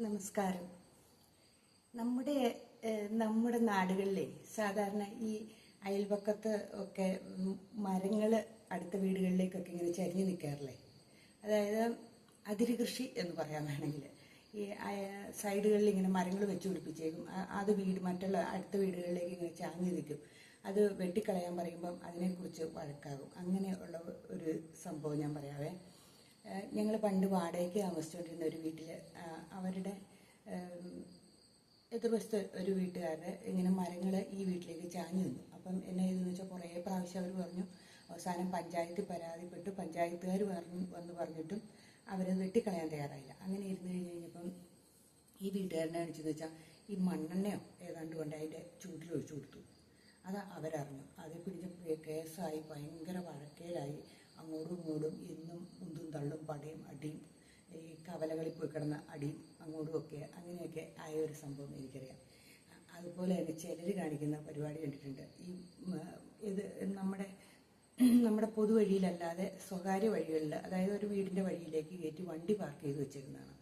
നമസ്കാരം. നമ്മുടെ നമ്മുടെ നാടുകളിലെ സാധാരണ ഈ അയൽപക്കത്ത് ഒക്കെ മരങ്ങൾ അടുത്ത വീടുകളിലേക്കൊക്കെ ഇങ്ങനെ ചരിഞ്ഞു നിൽക്കാറില്ലേ അതായത് അതിര് കൃഷി എന്ന് പറയാൻ വേണമെങ്കിൽ. ഈ സൈഡുകളിൽ ഇങ്ങനെ മരങ്ങൾ വെച്ച് പിടിപ്പിച്ചേക്കും. അത് വീട് മറ്റുള്ള അടുത്ത വീടുകളിലേക്ക് ഇങ്ങനെ ചാഞ്ഞു നിൽക്കും. അത് വെട്ടിക്കളയാൻ പറയുമ്പം അതിനെക്കുറിച്ച് വഴക്കാകും. അങ്ങനെയുള്ള ഒരു സംഭവം ഞാൻ പറയാവേ. ഞങ്ങൾ പണ്ട് വാടകയ്ക്ക് താമസിച്ചുകൊണ്ടിരുന്ന ഒരു വീട്ടിൽ അവരുടെ എതിർവശത്ത് ഒരു വീട്ടുകാരുടെ ഇങ്ങനെ മരങ്ങൾ ഈ വീട്ടിലേക്ക് ചാഞ്ഞു നിന്നു. അപ്പം എന്നെ ഇതെന്ന് വെച്ചാൽ കുറേ പ്രാവശ്യം അവർ പറഞ്ഞു അവസാനം പഞ്ചായത്തിൽ പരാതിപ്പെട്ടു പഞ്ചായത്തുകാർ പറഞ്ഞു വന്ന് പറഞ്ഞിട്ടും അവരത് വെട്ടിക്കളയാൻ തയ്യാറായില്ല. അങ്ങനെ ഇരുന്ന് കഴിഞ്ഞ് കഴിഞ്ഞപ്പം ഈ വീട്ടുകാരനെ കാണിച്ചെന്ന് വെച്ചാൽ ഈ മണ്ണെണ്ണയോ ഏതാണ്ട് കൊണ്ട് അതിന്റെ ചൂട്ടിൽ ഒഴിച്ചു കൊടുത്തു. അത് അവരറിഞ്ഞു. അത് പിടിച്ച കേസായി ഭയങ്കര വഴക്കേലായി അങ്ങോട്ടും ഇങ്ങോട്ടും എന്നും ഉന്തും തള്ളും പടയും അടിയും ഈ കവലകളിൽ പോയി കിടന്ന അടിയും അങ്ങോട്ടും ഒക്കെ അങ്ങനെയൊക്കെ ആയ ഒരു സംഭവം എനിക്കറിയാം. അതുപോലെ തന്നെ ചിലർ കാണിക്കുന്ന പരിപാടി കണ്ടിട്ടുണ്ട്. ഈ ഇത് നമ്മുടെ നമ്മുടെ പൊതുവഴിയിലല്ലാതെ സ്വകാര്യ വഴികളിൽ അതായത് ഒരു വീടിന്റെ വഴിയിലേക്ക് കയറ്റി വണ്ടി പാർക്ക് ചെയ്ത് വെച്ചിരുന്നതാണ്.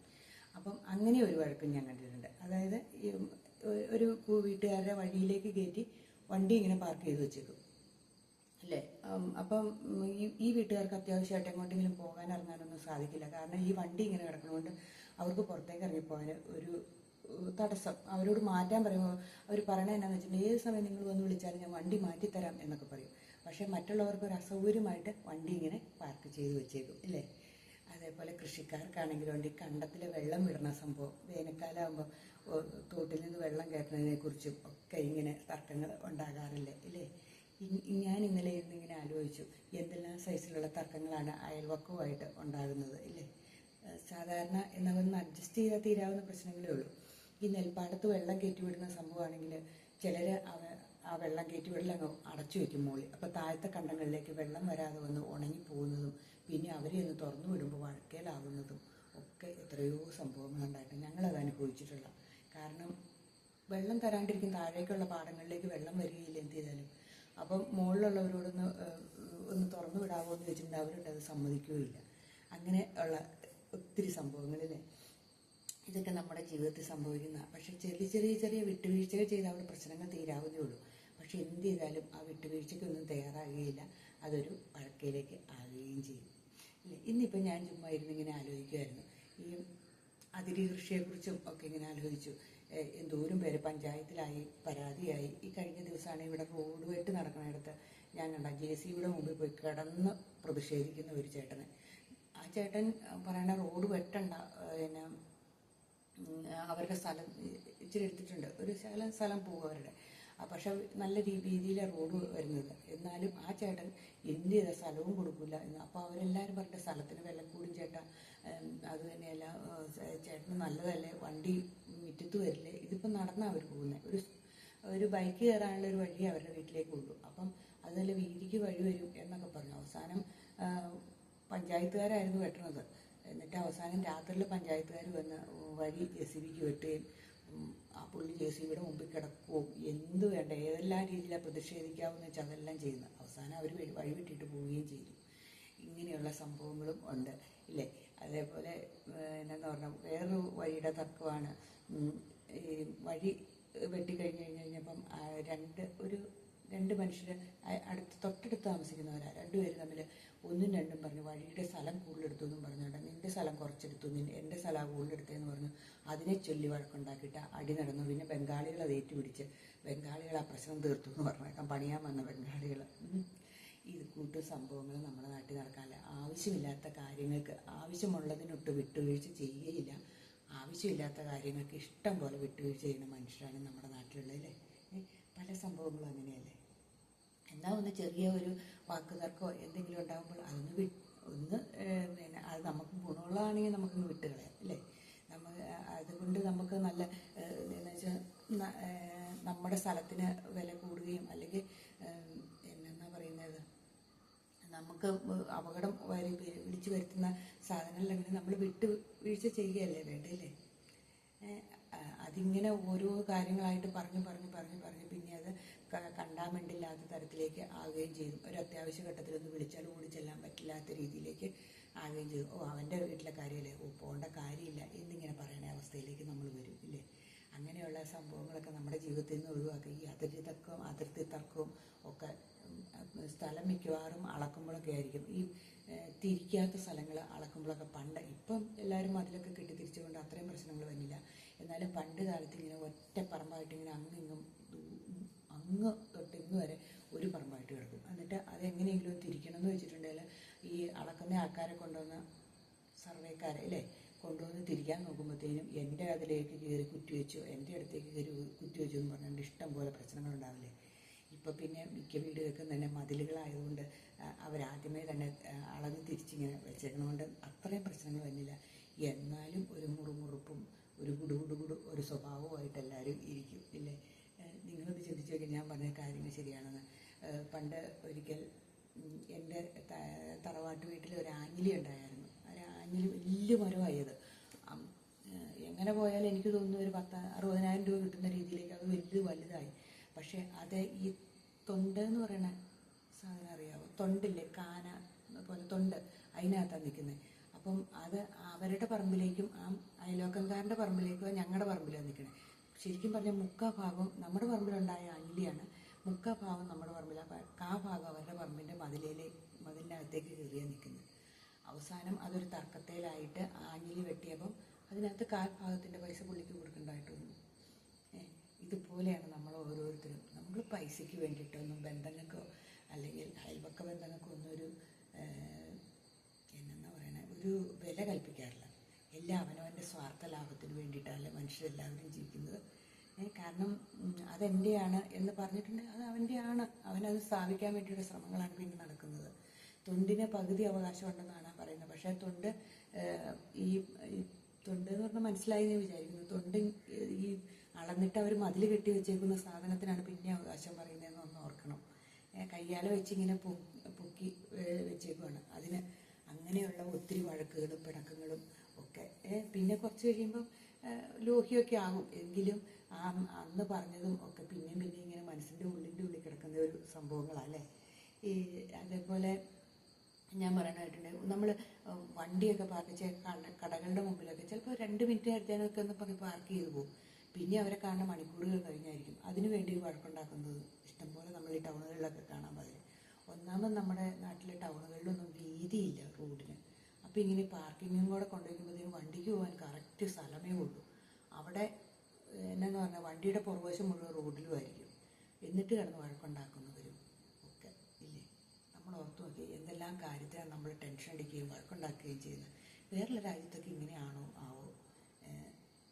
അപ്പം അങ്ങനെ ഒരു വഴക്കും ഞാൻ കണ്ടിട്ടുണ്ട്. അതായത് ഒരു വീട്ടുകാരുടെ വഴിയിലേക്ക് കയറ്റി വണ്ടി ഇങ്ങനെ പാർക്ക് ചെയ്ത് വെച്ചേക്കും. അല്ലേ അപ്പം ഈ വീട്ടുകാർക്ക് അത്യാവശ്യമായിട്ട് എങ്ങോട്ടെങ്കിലും പോകാൻ ഇറങ്ങാനൊന്നും സാധിക്കില്ല. കാരണം ഈ വണ്ടി ഇങ്ങനെ കിടക്കുന്നതുകൊണ്ട് അവർക്ക് പുറത്തേക്ക് ഇറങ്ങിപ്പോകാൻ ഒരു തടസ്സം. അവരോട് മാറ്റാൻ പറയുമ്പോൾ അവർ പറയണത് എന്നാന്ന് വെച്ചിട്ടുണ്ടെങ്കിൽ ഏത് സമയം നിങ്ങൾ വന്ന് വിളിച്ചാലും ഞാൻ വണ്ടി മാറ്റിത്തരാം എന്നൊക്കെ പറയും. പക്ഷേ മറ്റുള്ളവർക്ക് ഒരു അസൗകര്യമായിട്ട് വണ്ടി ഇങ്ങനെ പാർക്ക് ചെയ്ത് വെച്ചേക്കും ഇല്ലേ അതേപോലെ കൃഷിക്കാർക്കാണെങ്കിലും ഉണ്ട് ഈ കണ്ടത്തിൽ വെള്ളം വിടുന്ന സംഭവം വേനൽക്കാലമാകുമ്പോൾ തോട്ടിൽ നിന്ന് വെള്ളം കയറ്റുന്നതിനെ കുറിച്ചും ഒക്കെ ഇങ്ങനെ തർക്കങ്ങൾ ഉണ്ടാകാറില്ലേ ഇല്ലേ ഞാൻ ഇന്നലെ ഇന്നിങ്ങനെ ആലോചിച്ചു എന്തെല്ലാം സൈസിലുള്ള തർക്കങ്ങളാണ് അയൽവക്കവുമായിട്ട് ഉണ്ടാകുന്നത് ഇല്ലേ? സാധാരണ എന്നൊന്ന് അഡ്ജസ്റ്റ് ചെയ്താൽ തീരാവുന്ന പ്രശ്നങ്ങളേ ഉള്ളൂ. ഈ നെൽപ്പാടത്ത് വെള്ളം കയറ്റിവിടുന്ന സംഭവമാണെങ്കിൽ ചിലർ ആ വെള്ളം കയറ്റിവിടൽ അങ്ങ് അടച്ചു വെക്കും മോളി അപ്പോൾ താഴത്തെ കണ്ടങ്ങളിലേക്ക് വെള്ളം വരാതെ വന്ന് ഉണങ്ങി പോകുന്നതും പിന്നെ അവരെ ഒന്ന് തുറന്നു വിടുമ്പോൾ വഴക്കേലാവുന്നതും ഒക്കെ എത്രയോ സംഭവങ്ങളുണ്ടായിട്ട് ഞങ്ങളത് അനുഭവിച്ചിട്ടുള്ള കാരണം വെള്ളം തരാണ്ടിരിക്കും താഴേക്കുള്ള പാടങ്ങളിലേക്ക് വെള്ളം വരികയില്ല എന്ത് ചെയ്താലും. അപ്പം മുകളിലുള്ളവരോടൊന്ന് ഒന്ന് തുറന്നു വിടാമോ എന്ന് ചോദിച്ചിട്ടുണ്ടെങ്കിൽ അവരോട് അത് സമ്മതിക്കുകയില്ല. അങ്ങനെ ഉള്ള ഒത്തിരി സംഭവങ്ങളില്ലേ? ഇതൊക്കെ നമ്മുടെ ജീവിതത്തിൽ സംഭവിക്കുന്ന പക്ഷെ ചെറിയ ചെറിയ ചെറിയ വിട്ടുവീഴ്ചകൾ ചെയ്ത് അവിടെ പ്രശ്നങ്ങൾ തീരാവുന്നേ ഉള്ളൂ. പക്ഷെ എന്ത് ചെയ്താലും ആ വിട്ടുവീഴ്ചയ്ക്കൊന്നും തയ്യാറാകുകയില്ല. അതൊരു വഴക്കയിലേക്ക് ആകുകയും ചെയ്യും. ഇല്ലേ? ഇന്നിപ്പോൾ ഞാൻ ചുമ്മാ ഇരുന്ന് ഇങ്ങനെ ആലോചിക്കുമായിരുന്നു ഈ അതിരി കൃഷിയെക്കുറിച്ചും ഒക്കെ ഇങ്ങനെ ആലോചിച്ചു. എന്തോരം പേര് പഞ്ചായത്തിലായി പരാതിയായി. ഈ കഴിഞ്ഞ ദിവസമാണ് ഇവിടെ റോഡ് വെട്ട് നടക്കുന്നിടത്ത് ഞാൻ കണ്ട ജെ സി ബിയുടെ മുമ്പിൽ പോയി കിടന്ന് പ്രതിഷേധിക്കുന്ന ഒരു ചേട്ടന്. ആ ചേട്ടൻ പറയണ റോഡ് വെട്ടണ്ട പിന്നെ അവരുടെ സ്ഥലം ഇച്ചിരി എടുത്തിട്ടുണ്ട്. ഒരു ശകലം സ്ഥലം പോകും അവരുടെ. പക്ഷെ നല്ല രീതിയിലെ റോഡ് വരുന്നത്. എന്നാലും ആ ചേട്ടൻ എന്ത് സ്ഥലവും കൊടുക്കില്ല അപ്പോൾ അവരെല്ലാവരും പറഞ്ഞ സ്ഥലത്തിന് വില കൂടും ചേട്ടാ. അത് തന്നെയല്ല ചേട്ടന് നല്ലതല്ലേ? വണ്ടി മുറ്റത്ത് വരില്ലേ? ഇതിപ്പോൾ നടന്നാണ് അവർ പോകുന്നത് ഒരു ഒരു ബൈക്ക് കയറാനുള്ള ഒരു വഴി അവരുടെ വീട്ടിലേക്ക് ഉള്ളൂ അപ്പം അതുപോലെ വീതിക്ക് വഴി വരും എന്നൊക്കെ പറഞ്ഞു. അവസാനം പഞ്ചായത്തുകാരായിരുന്നു വെട്ടണത്. എന്നിട്ട് അവസാനം രാത്രിയിൽ പഞ്ചായത്തുകാർ വന്ന് വഴി ജെ സി ബിക്ക് വെട്ടുകയും ആ പുള്ളി ജെ സി ബിയുടെ മുമ്പിൽ കിടക്കുകയും എന്ത് വേണ്ട? ഏതെല്ലാം രീതിയിലാണ് പ്രതിഷേധിക്കാമെന്ന് വെച്ചാൽ അതെല്ലാം ചെയ്യുന്നത് അവസാനം അവർ വഴി വെട്ടിയിട്ട് പോവുകയും ചെയ്തു. ഇങ്ങനെയുള്ള സംഭവങ്ങളും ഉണ്ട്. ഇല്ലേ? അതേപോലെ എന്നു പറഞ്ഞാൽ വേറൊരു വഴിയുടെ തർക്കമാണ്. ഈ വഴി വെട്ടിക്കഴിഞ്ഞ് കഴിഞ്ഞ് കഴിഞ്ഞപ്പം രണ്ട് ഒരു രണ്ട് മനുഷ്യർ അടുത്ത് തൊട്ടടുത്ത് താമസിക്കുന്നവരാ. രണ്ടുപേരും തമ്മിൽ ഒന്നും രണ്ടും പറഞ്ഞു വഴിയുടെ സ്ഥലം കൂടുതലെടുത്തു എന്നും പറഞ്ഞുകൊണ്ട് നിന്റെ സ്ഥലം കുറച്ചെടുത്തു. നിന്റെ എന്റെ സ്ഥലം കൂടുതലെടുത്തതെന്ന് പറഞ്ഞു. അതിനെ ചൊല്ലി വഴക്കുണ്ടാക്കിയിട്ട് അടി നടന്നു. പിന്നെ ബംഗാളികൾ അത് ഏറ്റുപിടിച്ച് ബംഗാളികൾ ആ പ്രശ്നം തീർത്തു എന്ന് പറഞ്ഞേക്കാം. പണിയാൻ വന്ന ബംഗാളികൾ ഈ കൂട്ടു സംഭവങ്ങൾ നമ്മുടെ നാട്ടിൽ നടക്കാനില്ല ആവശ്യമില്ലാത്ത കാര്യങ്ങൾക്ക് ആവശ്യമുള്ളതിനൊട്ട് വിട്ടുവീഴ്ച ചെയ്യുകയില്ല. ആവശ്യമില്ലാത്ത കാര്യങ്ങൾക്ക് ഇഷ്ടം പോലെ വിട്ടുവീഴ്ച ചെയ്യുന്ന മനുഷ്യരാണ് നമ്മുടെ നാട്ടിലുള്ളത് അല്ലേ പല സംഭവങ്ങളും അങ്ങനെയല്ലേ? എന്നാൽ ഒന്ന് ചെറിയ ഒരു വാക്ക് തർക്കമോ എന്തെങ്കിലും ഉണ്ടാകുമ്പോൾ അതൊന്ന് വി ഒന്ന് പിന്നെ അത് നമുക്ക് ഗുണമുള്ളതാണെങ്കിൽ നമുക്കൊന്ന് വിട്ട് കളയാം അല്ലേ നമ്മൾ അതുകൊണ്ട് നമുക്ക് നല്ല എന്ന് വെച്ചാൽ നമ്മുടെ സ്ഥലത്തിന് വില കൂടുകയും അല്ലെങ്കിൽ എന്നാ പറയുന്നത് നമുക്ക് അപകടം വരി വിളിച്ചു വരുത്തുന്ന സാധനങ്ങളിലെങ്കിലും നമ്മൾ വിട്ട് വീഴ്ച ചെയ്യുകയല്ലേ വേണ്ടല്ലേ അതിങ്ങനെ ഓരോ കാര്യങ്ങളായിട്ട് പറഞ്ഞു പറഞ്ഞു പറഞ്ഞു പറഞ്ഞു പിന്നെ അത് കണ്ടാൻ വേണ്ടില്ലാത്ത തരത്തിലേക്ക് ആവുകയും ചെയ്യും ഒരു അത്യാവശ്യ ഘട്ടത്തിലൊന്ന് വിളിച്ചാൽ ഓടി ചെല്ലാൻ പറ്റില്ലാത്ത രീതിയിലേക്ക് ആവുകയും ചെയ്തു. ഓ അവന്റെ വീട്ടിലെ കാര്യമല്ലേ ഓ പോകേണ്ട കാര്യമില്ല. എന്നിങ്ങനെ പറയുന്ന അവസ്ഥയിലേക്ക് നമ്മൾ വരും ഇല്ലേ? അങ്ങനെയുള്ള സംഭവങ്ങളൊക്കെ നമ്മുടെ ജീവിതത്തിൽ നിന്ന് ഒഴിവാക്കുക. ഈ അതിർത്തി തർക്കവും അതിർത്തി തർക്കവും ഒക്കെ സ്ഥലം മിക്കവാറും അളക്കുമ്പോഴൊക്കെ ആയിരിക്കും. ഈ തിരിക്കാത്ത സ്ഥലങ്ങൾ അളക്കുമ്പോഴൊക്കെ പണ്ട് ഇപ്പം എല്ലാവരും അതിലൊക്കെ കെട്ടി തിരിച്ചുകൊണ്ട് അത്രയും പ്രശ്നങ്ങൾ വന്നില്ല എന്നാലും പണ്ട് കാലത്ത് ഇങ്ങനെ ഒറ്റ പറമ്പായിട്ട് ഇങ്ങനെ അങ്ങും ഇങ്ങും അങ്ങ് തൊട്ട് ഇങ്ങ് വരെ ഒരു പറമ്പായിട്ട് കിടക്കും. എന്നിട്ട് അതെങ്ങനെയെങ്കിലും തിരിക്കണം എന്ന് വെച്ചിട്ടുണ്ടെങ്കിൽ ഈ അളക്കുന്ന ആൾക്കാരെ കൊണ്ടുവന്ന സർവേക്കാരെ അല്ലേ കൊണ്ടുവന്ന് തിരിക്കാൻ നോക്കുമ്പോഴത്തേനും എന്റെ അതിലേക്ക് കയറി കുറ്റിവെച്ചോ എന്റെ അടുത്തേക്ക് കയറി കുറ്റിവെച്ചോ എന്ന് പറഞ്ഞുകൊണ്ട് ഇഷ്ടം പോലെ പ്രശ്നങ്ങളുണ്ടാവില്ലേ ഇപ്പം പിന്നെ മിക്ക വീടുകൾക്കും തന്നെ മതിലുകളായതുകൊണ്ട് അവരാദ്യമേ തന്നെ അളന്ന് തിരിച്ചിങ്ങനെ വെച്ചേക്കണതുകൊണ്ട് അത്രയും പ്രശ്നങ്ങൾ വന്നില്ല. എന്നാലും ഒരു മുറുമുറുപ്പും ഒരു ഗുടുഗുടുഗുടു ഒരു സ്വഭാവമായിട്ട് എല്ലാവരും ഇരിക്കും ഇല്ലേ? ഏഹ് നിങ്ങളൊന്ന് ചിന്തിച്ച് നോക്കി ഞാൻ പറഞ്ഞ കാര്യങ്ങൾ ശരിയാണെന്ന്. പണ്ട് ഒരിക്കൽ എന്റെ തറവാട്ട് വീട്ടിൽ ഒരു ആഞ്ഞിലി ഉണ്ടായിരുന്നു. ഒരു ആഞ്ഞിലി വലിയ മരമായത്. എങ്ങനെ പോയാലും എനിക്ക് തോന്നുന്നു ഒരു പത്ത് അറുപതിനായിരം രൂപ കിട്ടുന്ന രീതിയിലേക്ക് അത് വലിയ വലുതായി. പക്ഷേ അത് ഈ തൊണ്ട് എന്ന് പറയുന്ന സാധനം അറിയാവോ? തൊണ്ടില്ലേ കാന പോലെ തൊണ്ട് അതിനകത്താണ് നിൽക്കുന്നത് അപ്പം അത് അവരുടെ പറമ്പിലേക്കും ആ അയലോക്കംകാരന്റെ പറമ്പിലേക്കോ ഞങ്ങളുടെ പറമ്പിലാണ് നിൽക്കുന്നത് ശരിക്കും പറഞ്ഞാൽ മുക്കാ ഭാഗവും നമ്മുടെ പറമ്പിലുണ്ടായ അഞ്ഞിലിയാണ് മുക്കാ ഭാഗം നമ്മുടെ പറമ്പിൽ അപ്പം കാ ഭാഗം അവരുടെ പറമ്പിന്റെ മതിലേലെ മതിലിന്റെ അകത്തേക്ക് കയറിയാണ് നിൽക്കുന്നത് അവസാനം അതൊരു തർക്കത്തേലായിട്ട് ആ അഞ്ഞിലി വെട്ടിയപ്പം അതിനകത്ത് കാൽ ഭാഗത്തിന്റെ പൈസ പുള്ളിക്ക് കൊടുക്കേണ്ടതായിട്ട് വന്നു ഇതുപോലെയാണ് നമ്മൾ ഓരോരുത്തരും. നമ്മൾ പൈസയ്ക്ക് വേണ്ടിയിട്ടൊന്നും ബന്ധങ്ങൾക്കോ അല്ലെങ്കിൽ അയൽപക്ക ബന്ധങ്ങൾക്കോ ഒന്നും ഒരു എന്നാ പറയണേ ഒരു വില കൽപ്പിക്കാറില്ല. എല്ലാം അവനവന്റെ സ്വാർത്ഥ ലാഭത്തിന് വേണ്ടിയിട്ടല്ല മനുഷ്യരെല്ലാവരും ജീവിക്കുന്നത്. കാരണം അതെന്റെയാണ് എന്ന് പറഞ്ഞിട്ടുണ്ടെങ്കിൽ അത് അവന്റെയാണ് അവനത് സ്ഥാപിക്കാൻ വേണ്ടിയുള്ള ശ്രമങ്ങളാണ് പിന്നെ നടക്കുന്നത്. തൊണ്ടിന് പകുതി അവകാശം ഉണ്ടെന്നാണ് പറയുന്നത്. പക്ഷേ തൊണ്ട് ഈ തൊണ്ട് എന്ന് പറഞ്ഞാൽ മനസ്സിലായി എന്ന് വിചാരിക്കുന്നു. തൊണ്ട് ഈ അളന്നിട്ട് അവർ മതിൽ കെട്ടി വെച്ചേക്കുന്ന സാധനത്തിനാണ് പിന്നെ അവകാശം പറയുന്നതെന്ന് ഒന്ന് ഓർക്കണം. ഏഹ്, വെച്ചിങ്ങനെ പൊക്കി വെച്ചേക്കുവാണ്. അതിന് അങ്ങനെയുള്ള ഒത്തിരി വഴക്കുകളും പിണക്കങ്ങളും ഒക്കെ. പിന്നെ കുറച്ച് കഴിയുമ്പം ലോഹിയൊക്കെ ആകും. എങ്കിലും ആ അന്ന് പറഞ്ഞതും ഒക്കെ പിന്നെയും പിന്നെയും ഇങ്ങനെ മനസ്സിന്റെ ഉള്ളിന്റെ ഉള്ളിൽ കിടക്കുന്ന ഒരു സംഭവങ്ങളല്ലേ ഈ അതേപോലെ ഞാൻ പറയാനായിട്ടുണ്ട് നമ്മൾ വണ്ടിയൊക്കെ പാർക്ക് ചെയ്യാൻ കട- കടകളുടെ മുമ്പിലൊക്കെ ചിലപ്പോൾ രണ്ട് മിനിറ്റ് നേരത്തേനൊക്കെ ഒന്ന് പറഞ്ഞ് പാർക്ക് ചെയ്ത് പോകും പിന്നെ അവരെ കാണുന്ന മണിക്കൂറുകൾ കഴിഞ്ഞായിരിക്കും. അതിനു വേണ്ടി വഴക്കുണ്ടാക്കുന്നത് ഇഷ്ടംപോലെ നമ്മൾ ഈ ടൗണുകളിലൊക്കെ കാണാൻ പാടില്ല? ഒന്നാമത് നമ്മുടെ നാട്ടിലെ ടൗണുകളിലൊന്നും വീതിയില്ല റോഡിന് അപ്പോൾ ഇങ്ങനെ പാർക്കിങ്ങും കൂടെ കൊണ്ടുവയ്ക്കുമ്പോഴത്തേക്കും വണ്ടിക്ക് പോകാൻ കറക്റ്റ് സ്ഥലമേ ഉള്ളൂ. അവിടെ എന്നു പറഞ്ഞാൽ വണ്ടിയുടെ പുറകുവശം മുഴുവൻ റോഡിലുമായിരിക്കും എന്നിട്ട് കിടന്ന് വഴക്കുണ്ടാക്കുന്നവരും ഒക്കെ ഇല്ലേ? നമ്മൾ ഓർത്ത് നോക്കി എന്തെല്ലാം കാര്യത്തിനാണ് നമ്മൾ ടെൻഷൻ അടിക്കുകയും വഴക്കുണ്ടാക്കുകയും ചെയ്യുന്നത്. വേറെയുള്ള രാജ്യത്തൊക്കെ ഇങ്ങനെയാണോ? ആവോ?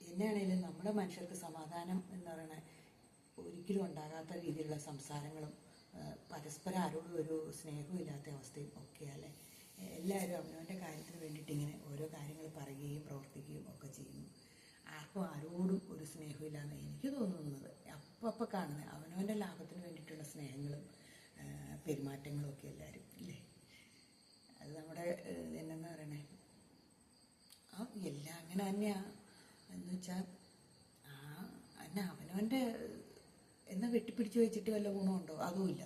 എന്നെയാണെങ്കിലും നമ്മുടെ മനുഷ്യർക്ക് സമാധാനം എന്ന് പറയുന്നത് ഒരിക്കലും ഉണ്ടാകാത്ത രീതിയിലുള്ള സംസാരങ്ങളും പരസ്പരം ആരോടും ഒരു സ്നേഹവും ഇല്ലാത്ത അവസ്ഥയും ഒക്കെ എല്ലാവരും അവനവന്റെ കാര്യത്തിന് വേണ്ടിയിട്ട് ഇങ്ങനെ ഓരോ കാര്യങ്ങൾ പറയുകയും പ്രവർത്തിക്കുകയും ഒക്കെ ചെയ്യുന്നു. ആർക്കും ആരോടും ഒരു സ്നേഹമില്ലാന്ന് എനിക്ക് തോന്നുന്നത്. അപ്പം അപ്പം കാണുന്നത് അവനവന്റെ ലാഭത്തിന് വേണ്ടിയിട്ടുള്ള സ്നേഹങ്ങളും പെരുമാറ്റങ്ങളും ഒക്കെ എല്ലാവരും ഇല്ലേ? അത് നമ്മുടെ എന്നാ പറയണേ? ആ എല്ലാം അങ്ങനെ തന്നെയാണ് എന്ന് വെച്ചാൽ ആ എന്നാ അവനവന്റെ എന്നാ വെട്ടിപ്പിടിച്ച് വെച്ചിട്ട് വല്ല ഗുണമുണ്ടോ? അതുമില്ല.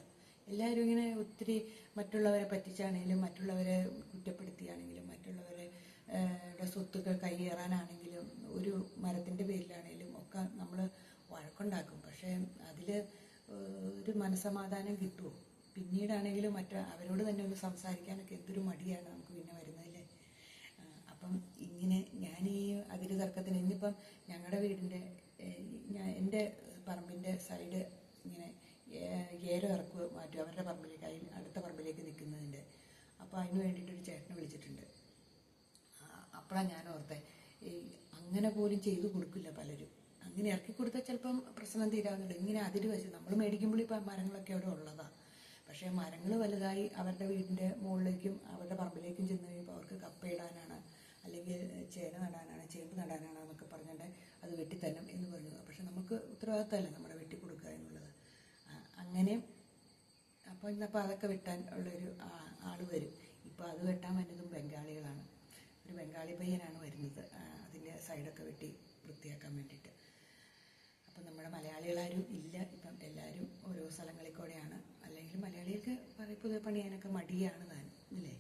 എല്ലാവരും ഇങ്ങനെ ഒത്തിരി മറ്റുള്ളവരെ പറ്റിച്ചാണെങ്കിലും മറ്റുള്ളവരെ കുറ്റപ്പെടുത്തിയാണെങ്കിലും മറ്റുള്ളവരെ സ്വത്തുക്കൾ കൈയേറാനാണെങ്കിലും ഒരു മരത്തിന്റെ പേരിലാണെങ്കിലും ഒക്കെ നമ്മൾ വഴക്കുണ്ടാക്കും. പക്ഷേ അതിൽ ഒരു മനസമാധാനം കിട്ടുമോ പിന്നീടാണെങ്കിലും മറ്റ അവരോട് തന്നെ ഒന്ന് സംസാരിക്കാനൊക്കെ എന്തൊരു മടിയാണ് നമുക്ക് പിന്നെ വരുന്നതില്ലേ? അപ്പം ഇങ്ങനെ ഞാൻ ഈ അതിര് തർക്കത്തിന് ഇന്നിപ്പം ഞങ്ങളുടെ വീടിന്റെ ഞാൻ എന്റെ പറമ്പിന്റെ സൈഡ് ഇങ്ങനെ ഏ- ഏര ഇറക്കുക മാറ്റും അവരുടെ പറമ്പിലേക്ക് അതിൽ അടുത്ത പറമ്പിലേക്ക് നിൽക്കുന്നതിന്റെ. അപ്പോൾ അതിന് വേണ്ടിയിട്ടൊരു ചേട്ടനെ വിളിച്ചിട്ടുണ്ട്. അപ്പോഴാണ് ഞാൻ ഓർത്തെ. ഈ അങ്ങനെ പോലും ചെയ്തു കൊടുക്കില്ല പലരും. അങ്ങനെ ഇറക്കി കൊടുത്താൽ ചിലപ്പം പ്രശ്നം തീരാവുന്നുണ്ട് ഇങ്ങനെ അതിര് വെച്ച് നമ്മൾ മേടിക്കുമ്പോൾ ഇപ്പം മരങ്ങളൊക്കെ അവിടെ ഉള്ളതാണ് പക്ഷേ മരങ്ങൾ വലുതായി അവരുടെ വീടിന്റെ മുകളിലേക്കും അവരുടെ പറമ്പിലേക്കും ചെന്ന് കഴിയുമ്പോൾ അവർക്ക് കപ്പയിടാനാണ് അല്ലെങ്കിൽ ചേന നടാനാണ് ചേമ്പ് നടാനാണ് എന്നൊക്കെ പറഞ്ഞിട്ട് അത് വെട്ടിത്തരണം എന്ന് പറഞ്ഞു. പക്ഷെ നമുക്ക് ഉത്തരവാദിത്തമല്ല നമ്മുടെ വെട്ടി കൊടുക്കുക അങ്ങനെ അപ്പോൾ ഇന്നപ്പോൾ അതൊക്കെ വെട്ടാൻ ഉള്ളൊരു ആൾ വരും. ഇപ്പോൾ അത് വെട്ടാൻ വരുന്നതും ബംഗാളികളാണ്. ഒരു ബംഗാളി പയ്യനാണ് വരുന്നത്. അതിന്റെ സൈഡൊക്കെ വെട്ടി വൃത്തിയാക്കാൻ വേണ്ടിയിട്ട്. അപ്പം നമ്മുടെ മലയാളികളാരും ഇല്ല. ഇപ്പം എല്ലാവരും ഓരോ സ്ഥലങ്ങളിൽ കൂടെയാണ്. അല്ലെങ്കിൽ മലയാളികൾക്ക് പുതിയ പണിയാനൊക്കെ മടിയാണ് താൻ ഇല്ലേ?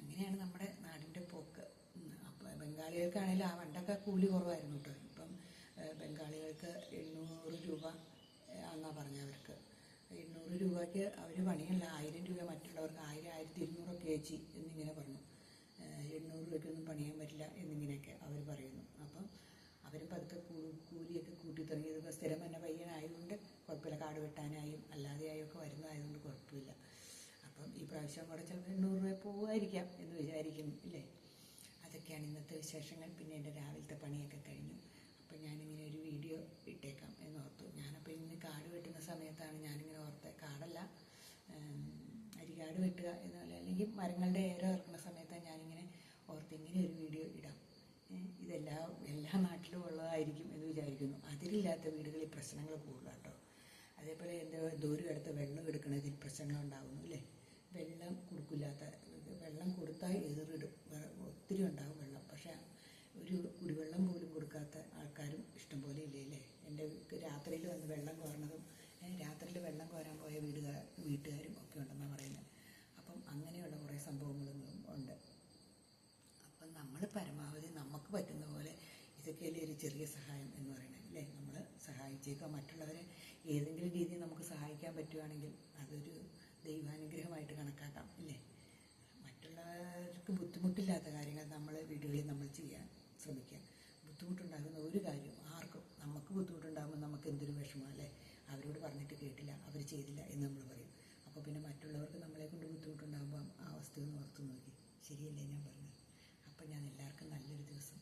അങ്ങനെയാണ് നമ്മുടെ നാടിന്റെ പോക്ക്. അപ്പോൾ ബംഗാളികൾക്കാണെങ്കിലും ആ വണ്ടൊക്കെ കൂലി കുറവായിരുന്നു കേട്ടോ. ഇപ്പം ബംഗാളികൾക്ക് എണ്ണൂറ് രൂപ എന്നാണ് പറഞ്ഞവർക്ക് എണ്ണൂറ് രൂപയ്ക്ക് അവർ പണിയല്ല. ആയിരം രൂപ മറ്റുള്ളവർക്ക് ആയിരം ആയിരത്തി ഇരുന്നൂറൊക്കെ ഏച്ചി എന്നിങ്ങനെ പറഞ്ഞു. എണ്ണൂറ് രൂപയ്ക്കൊന്നും പണിയാൻ പറ്റില്ല എന്നിങ്ങനെയൊക്കെ അവർ പറയുന്നു. അപ്പം അവർ പതുക്കെ കൂലിയൊക്കെ കൂട്ടി തുടങ്ങി ഇതിപ്പോൾ സ്ഥിരം തന്നെ പയ്യനായതുകൊണ്ട് കുഴപ്പമില്ല. കാട് വെട്ടാനായും അല്ലാതെയായും ഒക്കെ വരുന്നതായതുകൊണ്ട് കുഴപ്പമില്ല. അപ്പം ഈ പ്രാവശ്യം കൂടെ ചിലപ്പോൾ എണ്ണൂറ് രൂപ പോകുമായിരിക്കാം എന്ന് വിചാരിക്കും ഇല്ലേ? അതൊക്കെയാണ് ഇന്നത്തെ വിശേഷങ്ങൾ. പിന്നെ എന്റെ രാവിലത്തെ പണിയൊക്കെ കഴിഞ്ഞു. അപ്പം ഞാനിങ്ങനെ ഒരു വീഡിയോ ഇട്ടേക്കാം എന്ന് ഓർത്തു. ഞാനപ്പോൾ ഇന്ന് കാട് വെട്ടുന്ന സമയത്താണ് ഞാനിങ്ങനെ ഓർത്തത് കാടല്ല അരികാട് വെട്ടുക പറയുക അല്ലെങ്കിൽ മരങ്ങളുടെ ഏരം ഇറക്കുന്ന സമയത്താണ് ഞാനിങ്ങനെ ഓർത്ത് ഇങ്ങനെ ഒരു വീഡിയോ ഇടാം. ഇതെല്ലാ എല്ലാ നാട്ടിലും ഉള്ളതായിരിക്കും എന്ന് വിചാരിക്കുന്നു. അതിലില്ലാത്ത വീടുകളിൽ പ്രശ്നങ്ങൾ കൂടുതലാണ് കേട്ടോ അതേപോലെ എന്റെ ദൂരം എടുത്ത് വെള്ളം എടുക്കുന്നതിൽ പ്രശ്നങ്ങൾ ഉണ്ടാകുന്നു അല്ലേ? വെള്ളം കൊടുക്കില്ലാത്ത വെള്ളം കൊടുത്താൽ എതിറിടും ഒത്തിരി ഉണ്ടാകും വെള്ളം. ഒരു കുടിവെള്ളം പോലും കൊടുക്കാത്ത ആൾക്കാരും ഇഷ്ടംപോലെ ഇല്ലേ അല്ലേ എന്റെ രാത്രിയിൽ വന്ന് വെള്ളം കോരണതും രാത്രിയിൽ വെള്ളം കോരാൻ പോയ വീടുകാർ വീട്ടുകാരും ഒക്കെ ഉണ്ടെന്നാണ് പറയുന്നത്. അപ്പം അങ്ങനെയുള്ള കുറേ സംഭവങ്ങളൊന്നും ഉണ്ട്. അപ്പം നമ്മൾ പരമാവധി നമുക്ക് പറ്റുന്ന പോലെ ഇതൊക്കെയല്ലേ ഒരു ചെറിയ സഹായം എന്ന് പറയുന്നത് അല്ലേ? നമ്മൾ സഹായിച്ചേക്കുക. മറ്റുള്ളവരെ ഏതെങ്കിലും രീതിയിൽ നമുക്ക് സഹായിക്കാൻ പറ്റുവാണെങ്കിൽ അതൊരു ദൈവാനുഗ്രഹമായിട്ട് കണക്കാക്കാം ഇല്ലേ മറ്റുള്ളവർക്ക് ബുദ്ധിമുട്ടില്ലാത്ത കാര്യങ്ങൾ നമ്മൾ വീടുകളിൽ നമ്മൾ ചെയ്യാൻ ശ്രമിക്കുക ബുദ്ധിമുട്ടുണ്ടാകുന്ന ഒരു കാര്യം ആർക്കും നമുക്ക് ബുദ്ധിമുട്ടുണ്ടാകുമ്പോൾ നമുക്ക് എന്തൊരു വിഷമം അല്ലേ? അവരോട് പറഞ്ഞിട്ട് കേട്ടില്ല അവർ ചെയ്തില്ല എന്ന് നമ്മൾ പറയും. അപ്പോൾ പിന്നെ മറ്റുള്ളവർക്ക് നമ്മളെ കൊണ്ട് ബുദ്ധിമുട്ടുണ്ടാകുമ്പോൾ ആ അവസ്ഥ ഒന്ന് ഓർത്ത് നോക്കി. ശരിയല്ലേ ഞാൻ പറഞ്ഞത്? അപ്പം ഞാൻ എല്ലാവർക്കും നല്ലൊരു ദിവസം.